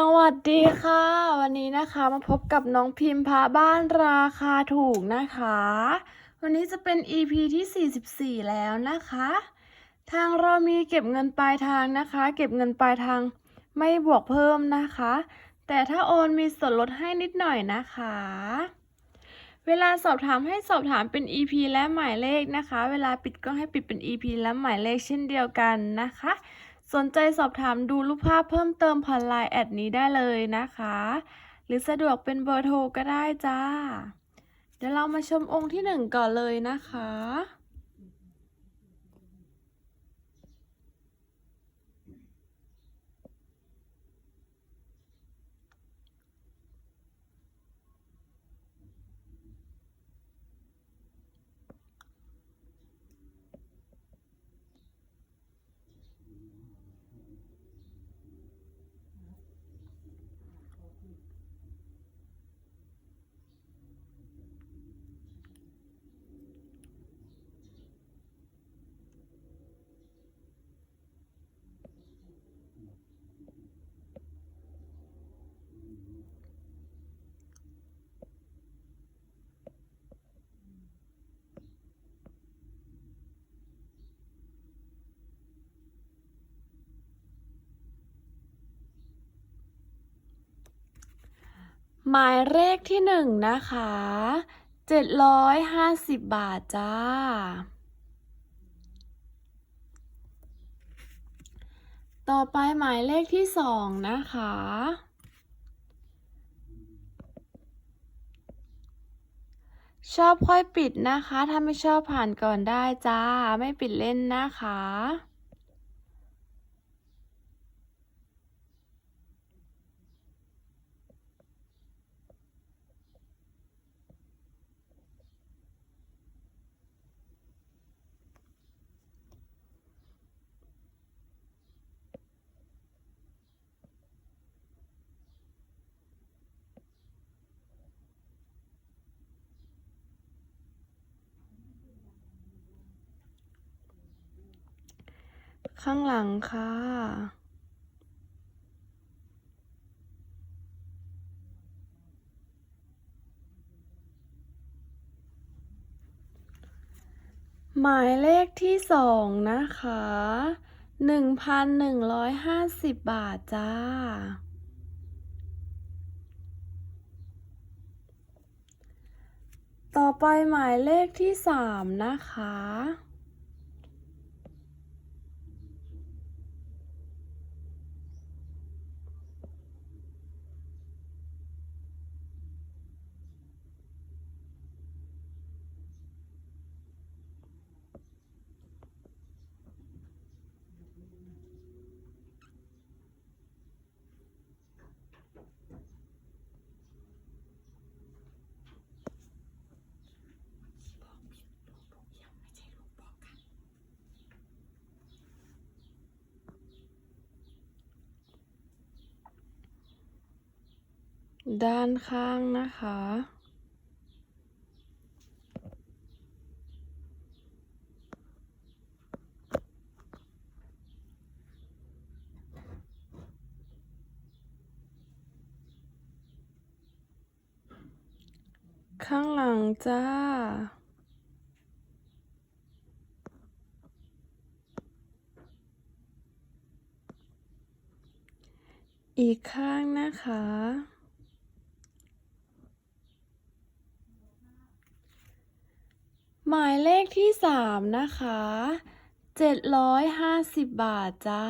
สวัสดีค่ะ วันนี้นะคะมาพบกับน้องพิมพ์พาบ้านราคาถูกนะคะ วันนี้จะเป็น EP ที่ 44 แล้วนะคะ ทางเรามีเก็บเงินปลายทางนะคะ เก็บเงินปลายทางไม่บวกเพิ่มนะคะ แต่ถ้าโอนมีส่วนลดให้นิดหน่อยนะคะ เวลาสอบถามให้สอบถามเป็น EP และหมายเลขนะคะ เวลาปิดก็ให้ปิดเป็น EP และหมายเลขเช่นเดียวกันนะคะ สนใจสอบถามดูรูปภาพเพิ่มเติมผ่านไลน์แอดนี้ได้เลยนะคะ หรือสะดวกเป็นเบอร์โทรก็ได้จ้า เดี๋ยวเรามาชมองค์ที่หนึ่งก่อนเลยนะคะ หมายเลขที่หนึ่งนะคะเจ็ดร้อยห้าสิบบาทจ้า ต่อไปหมายเลขที่สองนะคะชอบค่อยปิดนะคะ ถ้าไม่ชอบผ่านก่อนได้จ้า ไม่ปิดเล่นนะคะ ข้างหลังค่ะ หมายเลขที่สองนะคะหนึ่งพันหนึ่งร้อยห้าสิบบาทจ้า ต่อไปหมายเลขที่สามนะคะ ด้านข้างนะคะ ข้างหลังจ้าอีกข้างนะคะ หมายเลขที่สามนะคะเจ็ดร้อยห้าสิบบาทจ้า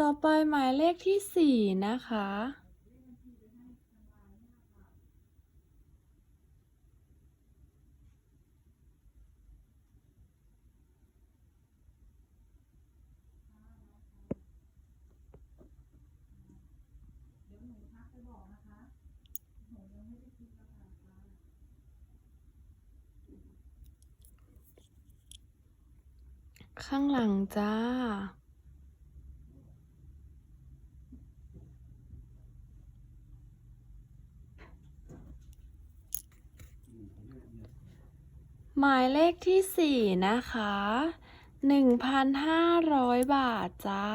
ต่อไปหมายเลขที่สี่นะคะ ข้างหลังจ้า หมายเลขที่สี่นะคะหนึ่งพันห้าร้อยบาทจ้า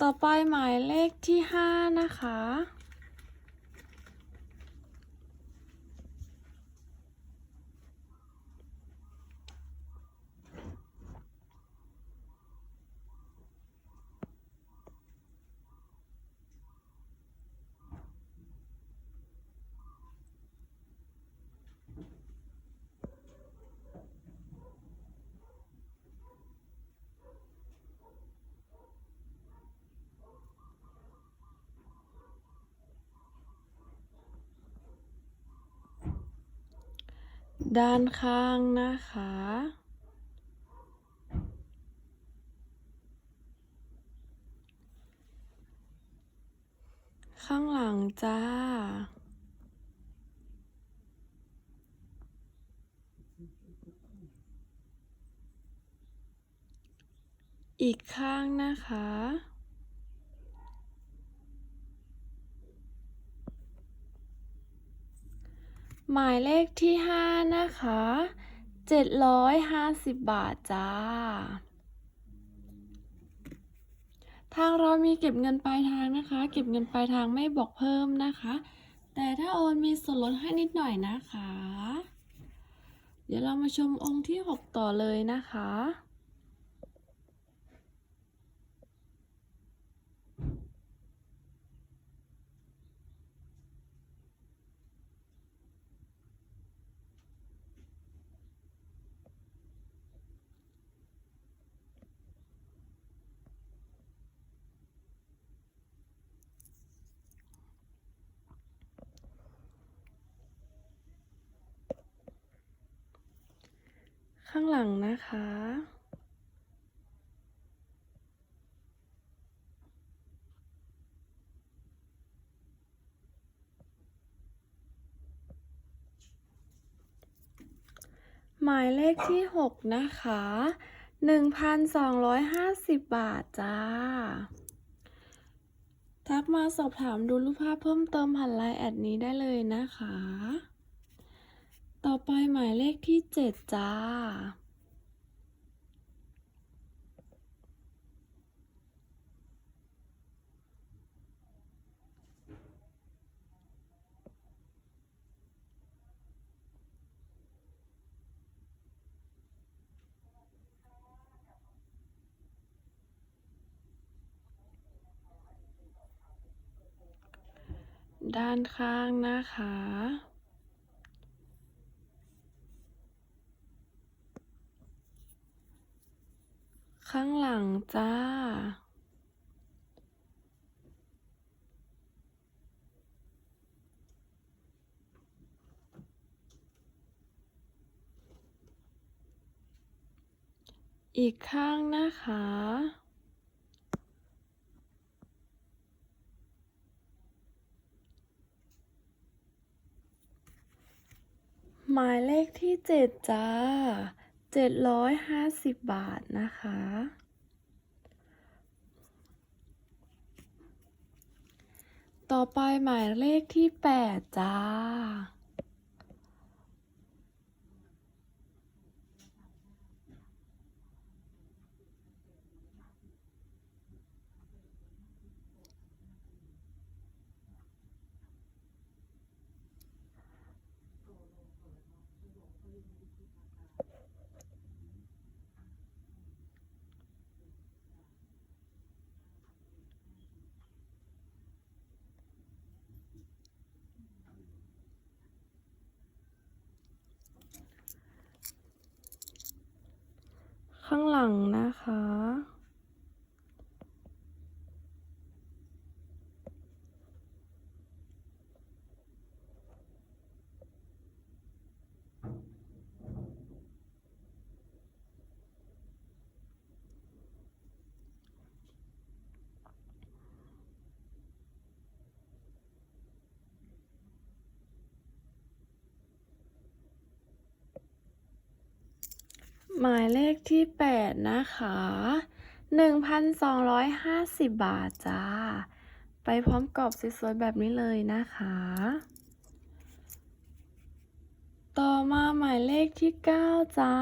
ต่อไปหมายเลขที่ห้านะคะ ด้านข้างนะคะ ข้างหลังจ้า อีกข้างนะคะ หมายเลขที่ห้านะคะเจ็ดร้อยห้าสิบบาทจ้า ทางเรามีเก็บเงินปลายทางนะคะ เก็บเงินปลายทางไม่บอกเพิ่มนะคะ แต่ถ้าโอนมีส่วนลดให้นิดหน่อยนะคะ เดี๋ยวเรามาชมองค์ที่ 6 ต่อเลยนะคะ ข้างหลังนะคะ หมายเลขที่ 6 นะคะ 1,250 บาทจ้า ทักมาสอบถามดูรูปภาพเพิ่มเติมผ่านไลน์แอดนี้ได้เลยนะคะ หมายเลขที่7จ้า ด้านข้างนะคะ ข้างหลังจ้า อีกข้างนะคะหมายเลขที่เจ็ดจ้า เจ็ดร้อยห้าสิบบาทนะคะ ต่อไปหมายเลขที่แปดจ้า ข้างหลังนะคะ หมายเลขที่ 8 นะคะ 1,250 บาทจ้า ไปพร้อมกรอบสวยๆแบบนี้เลยนะคะ ต่อมาหมายเลขที่เก้าจ้า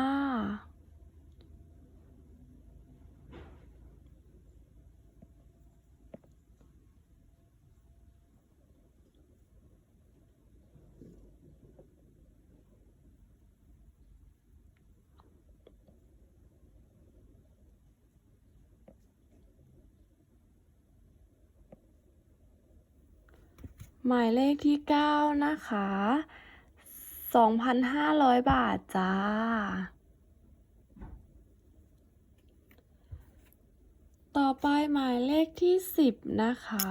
หมายเลขที่เก้านะคะสองพันห้าร้อยบาทจ้า ต่อไปหมายเลขที่สิบนะคะ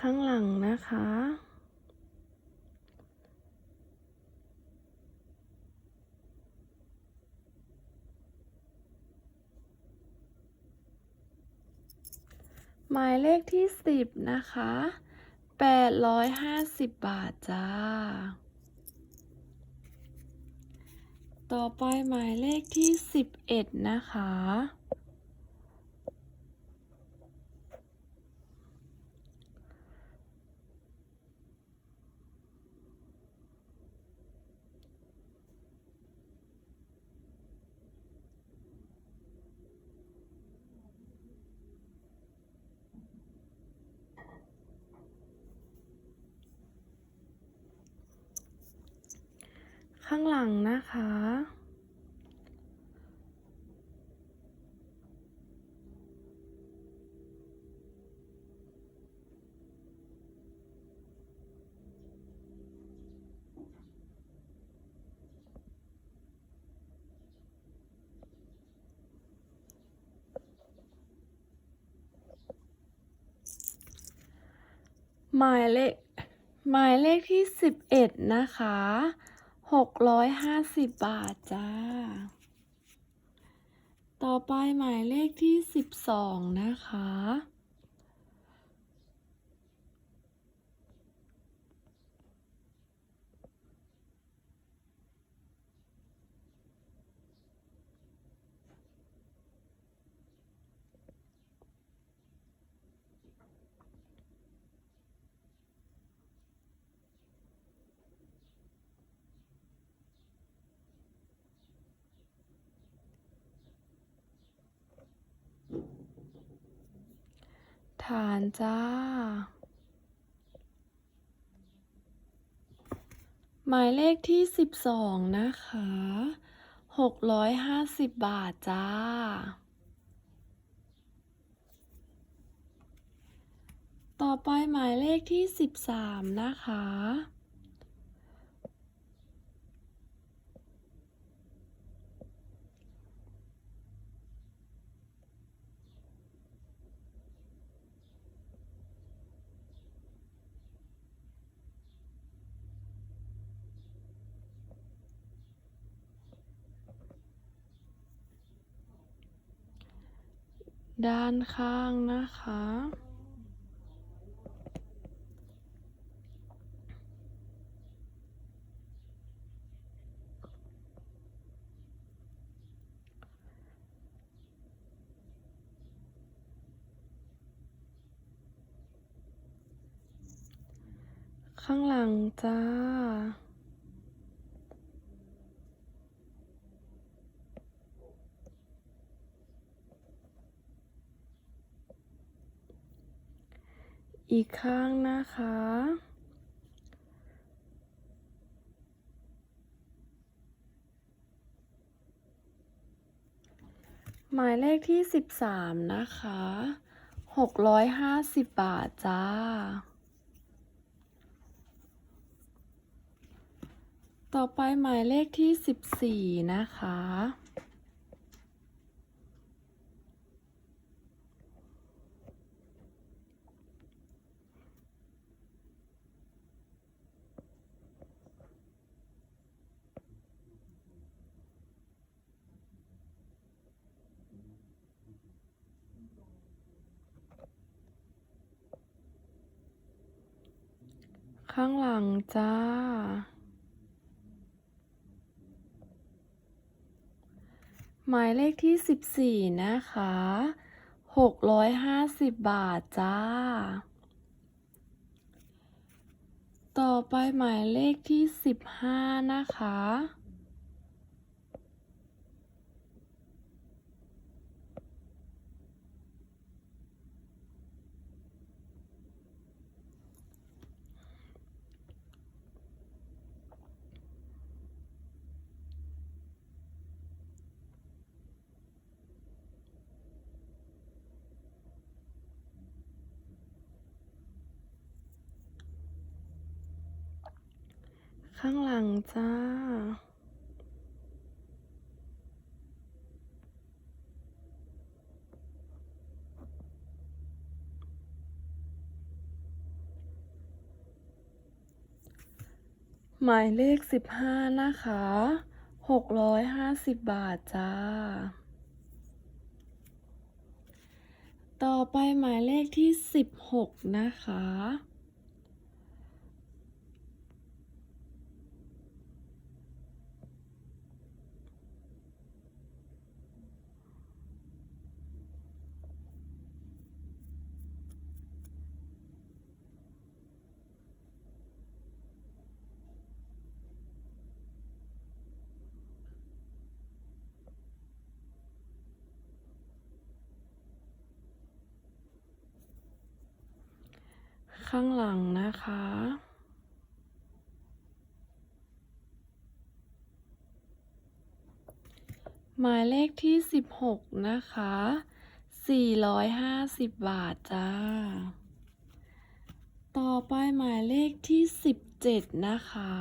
ข้างหลังนะคะ หมายเลขที่สิบนะคะแปดร้อยห้าสิบบาทจ้า ต่อไปหมายเลขที่สิบเอ็ดนะคะ ข้างหลังนะคะ หมายเลขหมายเลขที่สิบเอ็ดนะคะ หกร้อยห้าสิบบาทจ้า ต่อไปหมายเลขที่สิบสองนะคะ ฐานจ้า หมายเลขที่สิบสองนะคะหกร้อยห้าสิบบาทจ้า ต่อไปหมายเลขที่สิบสามนะคะ ด้านข้างนะคะ ข้างหลังจ้า อีกข้างนะคะ หมายเลขที่สิบสามนะคะหกร้อยห้าสิบบาทจ้า ต่อไปหมายเลขที่สิบสี่นะคะ ข้างหลังจ้า หมายเลขที่14นะคะ650บาทจ้า ต่อไปหมายเลขที่15นะคะ ข้างหลังจ้า หมายเลข15นะคะ650บบาทจ้า ต่อไปหมายเลขที่16นะคะ ข้างหลังนะคะ หมายเลขที่ 16 นะคะ 450 บาทจ้า ต่อไปหมายเลขที่ 17 นะคะ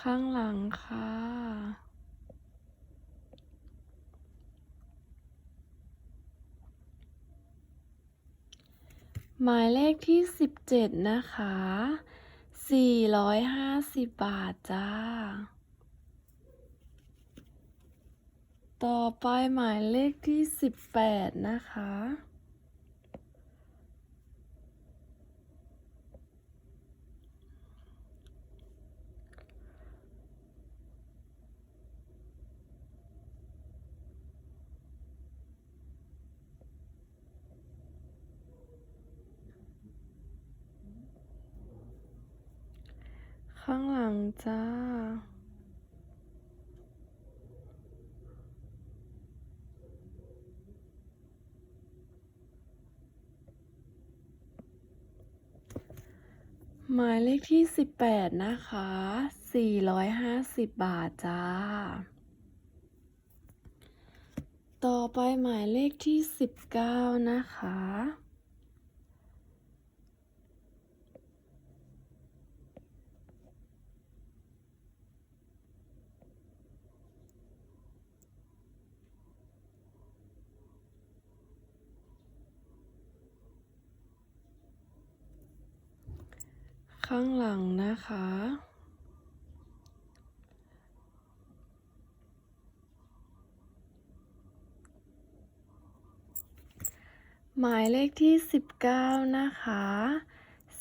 ข้างหลังค่ะ หมายเลขที่17นะคะ450บาทจ้า ต่อไปหมายเลขที่18นะคะ ข้างหลังจ้า หมายเลขที่ 18 นะคะ 450 บาทจ้า ต่อไปหมายเลขที่ 19 นะคะ ข้างหลังนะคะ หมายเลขที่ 19 นะคะ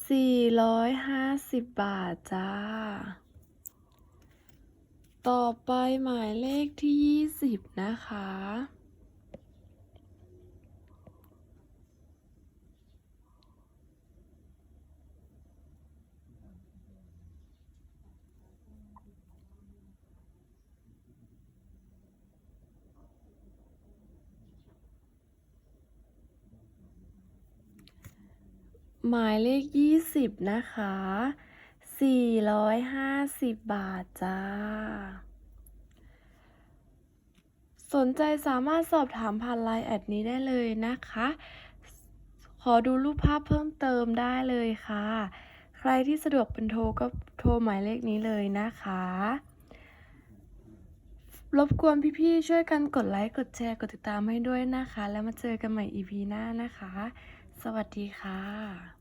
450 บาทจ้า ต่อไปหมายเลขที่ 20 นะคะ หมายเลข20นะคะ450บาทจ้า สนใจสามารถสอบถามผ่านไลน์แอดนี้ได้เลยนะคะ ขอดูรูปภาพเพิ่มเติมได้เลยค่ะ ใครที่สะดวกเป็นโทรก็โทรหมายเลขนี้เลยนะคะรบกวนพี่ๆ ช่วยกันกดไลค์ กดแชร์ กดติดตามให้ด้วยนะคะ แล้วมาเจอกันใหม่ EP หน้านะคะ สวัสดีค่ะ